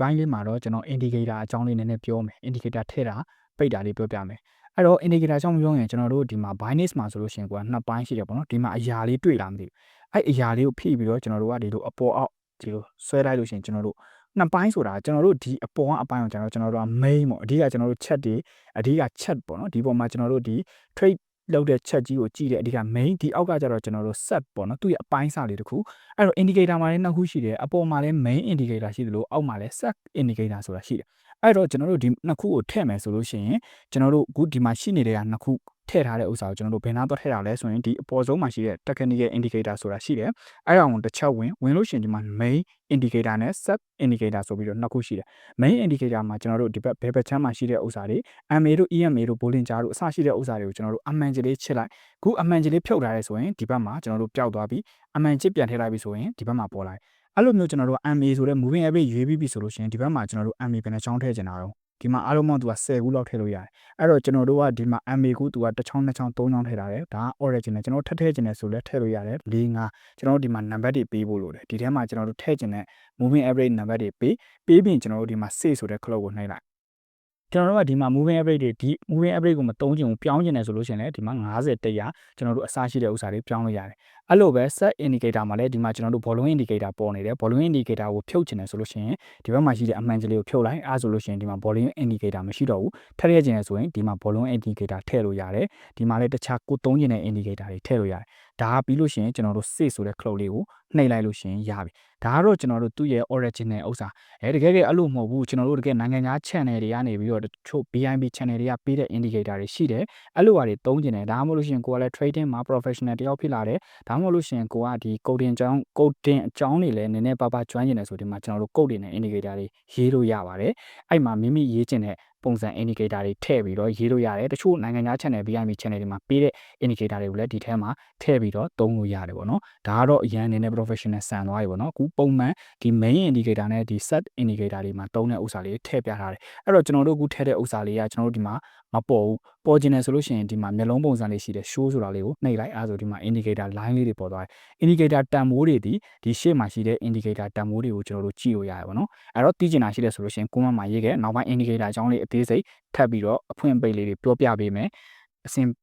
ပိုင်းလေးမှာတော့ကျွန်တော် indicator အကြောင်းလေးနည်းနည်းပြောမယ် indicator ထည့်တာပိတ်တာလေးပြောပြမယ်အဲ့တော့ indicator အကြောင်းပြောရင်ကျွန်တော်တို့ဒီမှာ binance မှာဆိုလို့ရှိရင်ကွာနှစ်ပိုင်းရှိတယ်ပေါ့နော်ဒီမှာအရာလေးတွေ့လာမသိဘူးအဲ့အရာလေးကိုဖိပြီးတော့ကျွန်တော်တို့ကဒီလိုအပေါ်အောက်ဒီလိုဆွဲလိုက်လို့ရှိရင်ကျွန်တော်တို့နှစ်ပိုင်းဆိုတာကျွန်တော်တို့ဒီအပေါ်ကအပိုင်းကိုကျွန်တော်ကျွန်တော်တို့က main ပေါ့အဓိကကျွန်တော်တို့ chat တွေအဓိက chat ပေါ့နော်ဒီပေါ်မှာကျွန်တော်တို့ဒီ trade လောက်တဲ့ chat ကြီးကိုကြည့်တဲ့အဓိက main ဒီအောက်ကကျတော့ကျွန်တော်တို့ set ပေါ့နော်သူ့ရဲ့အပိုင်းစာလေးတစ်ခုအဲ့တော့ indicator မှာလည်းနှစ်ခုရှိတယ်အပေါ်မှာလည်း main indicator ရှိသလိုအောက်မှာလည်း set indicator ဆိုတာရှိတယ်အဲ့တော့ကျွန်တော်တို့ဒီနှစ်ခုကိုထည့်မယ်ဆိုလို့ရှိရင်ကျွန်တော်တို့အခုဒီမှာရှိနေတဲ့ကနှစ်ခု ထည့်ထားတဲ့ဥစ္စာကိုကျွန်တော်တို့ဘယ်နာတော့ထည့်တာလဲဆိုရင်ဒီအပေါ်ဆုံးမှာရှိတဲ့ technical indicator ဆိုတာရှိတယ်အဲ့ဒါကိုတစ်ချက်ဝင်ဝင်လို့ရှိရင်ဒီမှာ main indicator နဲ့ sub indicator ဆိုပြီးတော့နှစ်ခုရှိတယ် main indicator မှာကျွန်တော်တို့ဒီဘက်ဘယ်ဘက်ချမ်းမှာရှိတဲ့ဥစ္စာတွေ MA တို့ EMA တို့ Bollinger တို့အစရှိတဲ့ဥစ္စာတွေကိုကျွန်တော်တို့အမှန်ကြီးလေးချစ်လိုက်ခုအမှန်ကြီးလေးဖြုတ်ထားရဲဆိုရင်ဒီဘက်မှာကျွန်တော်တို့ပျောက်သွားပြီအမှန်ချစ်ပြန်ထည့်လိုက်ပြီဆိုရင်ဒီဘက်မှာပေါ်လာတယ်အဲ့လိုမျိုးကျွန်တော်တို့ MA ဆိုတဲ့ moving average ရွေးပြီးပြီဆိုလို့ရှိရင်ဒီဘက်မှာကျွန်တော်တို့ MA ဘယ်နှချောင်းထည့်ချင်တာတော့ ဒီမှာအားလုံးပေါင်းသူက10ခုလောက်ထည့်လို့ရတယ်အဲ့တော့ကျွန်တော်တို့ကဒီမှာ MA ကိုသူကတစ်ချောင်းနှစ်ချောင်းသုံးချောင်းထည့်ထားတယ်ဒါက original ကျွန်တော်ထပ်ထည့်ချင်တယ်ဆိုလဲထည့်လို့ရတယ်၄၅ကျွန်တော်တို့ဒီမှာ number တွေပေးဖို့လိုတယ်ဒီထဲမှာကျွန်တော်တို့ထည့်ချင်တဲ့ moving average number တွေပေးပေးပြီးကျွန်တော်တို့ဒီမှာ save ဆိုတဲ့ clock ကိုနှိပ်လိုက် ကျွန်တော်တို့ကဒီမှာ moving average တွေဒီ moving average ကိုမသုံးချင်ဘူးပြောင်းချင်တယ်ဆိုလို့ရှိရင်လည်းဒီမှာ90 100ကျွန်တော်တို့အစားရှိတဲ့ဥစ္စာတွေပြောင်းလို့ရတယ်အဲ့လိုပဲ set indicator မှာလည်းဒီမှာကျွန်တော်တို့ volume indicator ပေါ်နေတယ် volume indicator ကိုဖြုတ်ချင်တယ်ဆိုလို့ရှိရင်ဒီဘက်မှာရှိတဲ့အမှန်ကြီးလေးကိုဖြုတ်လိုက်အဲဆိုလို့ရှိရင်ဒီမှာ volume indicator မရှိတော့ဘူးထည့်ရခြင်းလဲဆိုရင်ဒီမှာ volume indicator ထည့်လို့ရတယ်ဒီမှာလည်းတခြားကိုသုံးချင်တဲ့ indicator တွေထည့်လို့ရတယ် ဒါပြီးလို့ရှိရင်ကျွန်တော်တို့ save ဆိုတဲ့ cloud လေးကိုနှိပ်လိုက်လို့ရှိရင်ရပြီဒါကတော့ကျွန်တော်တို့သူ့ရဲ့ original ဥစ္စာအဲတကယ်ကအဲ့လိုမဟုတ်ဘူးကျွန်တော်တို့တကယ်နိုင်ငံခြား channel တွေကနေပြီးတော့တချို့ BNB channel တွေကပေးတဲ့ indicator တွေရှိတယ်အဲ့လိုဟာတွေသုံးကျင်တယ်ဒါမှမဟုတ်လို့ရှိရင်ကိုကလည်း trading မှာ professional တယောက်ဖြစ်လာတယ်ဒါမှမဟုတ်လို့ရှိရင်ကိုကဒီ coding အကြောင်း coding အကြောင်းတွေလည်းနည်းနည်းပါးပါးကျွမ်းကျင်တယ်ဆိုဒီမှာကျွန်တော်တို့ code တွေနဲ့ indicator တွေရေးလို့ရပါတယ်အဲ့မှာမိမိရေးကျင်တဲ့ ပုံစံ indicator တွေထည့်ပြီးတော့ရေးလို့ရတယ်တချို့နိုင်ငံခြား channel BIM channel တွေမှာပေးတဲ့ indicator တွေကိုလည်းဒီထဲမှာထည့်ပြီးတော့သုံးလို့ရတယ်ပေါ့နော်ဒါကတော့အရန်အနေနဲ့ professional ဆန်သွားပြီပေါ့နော်အခုပုံမှန်ဒီ main indicator နဲ့ဒီ set indicator တွေမှာသုံးတဲ့ဥစ္စာလေးထည့်ပြထားတယ်အဲ့တော့ကျွန်တော်တို့အခုထည့်တဲ့ဥစ္စာလေးကကျွန်တော်တို့ဒီမှာမပေါ်ဘူးပေါ်ကျင်တယ်ဆိုလို့ရှိရင်ဒီမှာမျက်လုံးပုံစံလေးရှိတယ် show ဆိုတာလေးကိုနှိပ်လိုက်အဲဆိုဒီမှာ indicator line လေးတွေပေါ်သွားတယ် indicator တန်မိုးတွေဒီဒီရှေ့မှာရှိတဲ့ indicator တန်မိုးတွေကိုကျွန်တော်တို့ကြည့်လို့ရတယ်ပေါ့နော်အဲ့တော့သိကျင်တာရှိတယ်ဆိုလို့ရှိရင် comment မှာရေးခဲ့နောက်ပိုင်း indicator အကြောင်းလေးအသေးစိတ်ထပ်ပြီးတော့အဖွင့်ပိတ်လေးတွေပြောပြပေးမယ်အဆင်